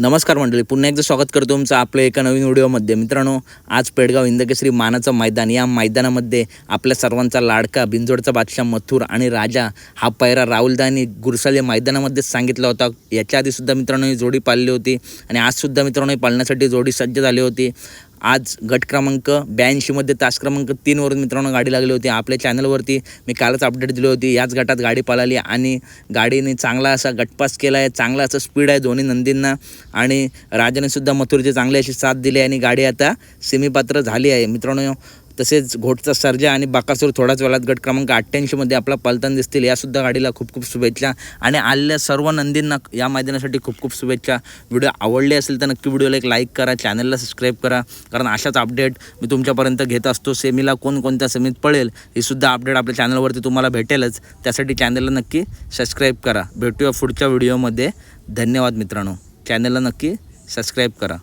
नमस्कार मंडळी पुन्हा एकदा स्वागत करतो तुमचं आपल्या एका नवीन व्हिडिओमध्ये. मित्रांनो आज पेडगाव इंदकेश्री मानाचं मैदान या मैदानामध्ये आपल्या सर्वांचा लाडका बिंजोडचा बादशाह मथुर आणि राजा हा पैरा राहुलदानी गुरसाल या मैदानामध्येच सांगितला होता. याच्या आधीसुद्धा मित्रांनो ही जोडी पाळली होती आणि आजसुद्धा मित्रांनो ही पाळण्यासाठी जोडी सज्ज झाली होती. आज गट क्रमांक ब्याऐंशीमध्ये तास क्रमांक तीनवरून मित्रांनो गाडी लागली होती. आपल्या चॅनलवरती मी कालच अपडेट दिली होती. याच गटात गाडी पळाली आणि गाडीने चांगला असा गटपास केला आहे चांगला असं स्पीड आहे दोन्ही नंदींना. आणि राजाने सुद्धा मथुरची चांगली अशी साथ दिली आणि गाडी आता सेमीपात्र झाली आहे. मित्रांनो तसेच घोटचा सर्जा आणि बाकासूर थोड्याच वेळात गट क्रमांक अठ्ठ्याऐंशीमध्ये आपला पलतान दिसतील. यासुद्धा गाडीला खूप खूप शुभेच्छा आणि आलेल्या सर्व नंदींना या मैदानासाठी खूप खूप शुभेच्छा. व्हिडिओ आवडले असेल तर नक्की व्हिडिओला एक लाईक करा चॅनलला सबस्क्राईब करा कारण अशाच अपडेट मी तुमच्यापर्यंत घेत असतो. सेमीला कोणकोणत्या सेमीत पळेल हे सुद्धा अपडेट आपल्या चॅनलवरती तुम्हाला भेटेलच. त्यासाठी चॅनलला नक्की सबस्क्राईब करा. भेटूया पुढच्या व्हिडिओमध्ये धन्यवाद मित्रांनो. चॅनलला नक्की सबस्क्राईब करा.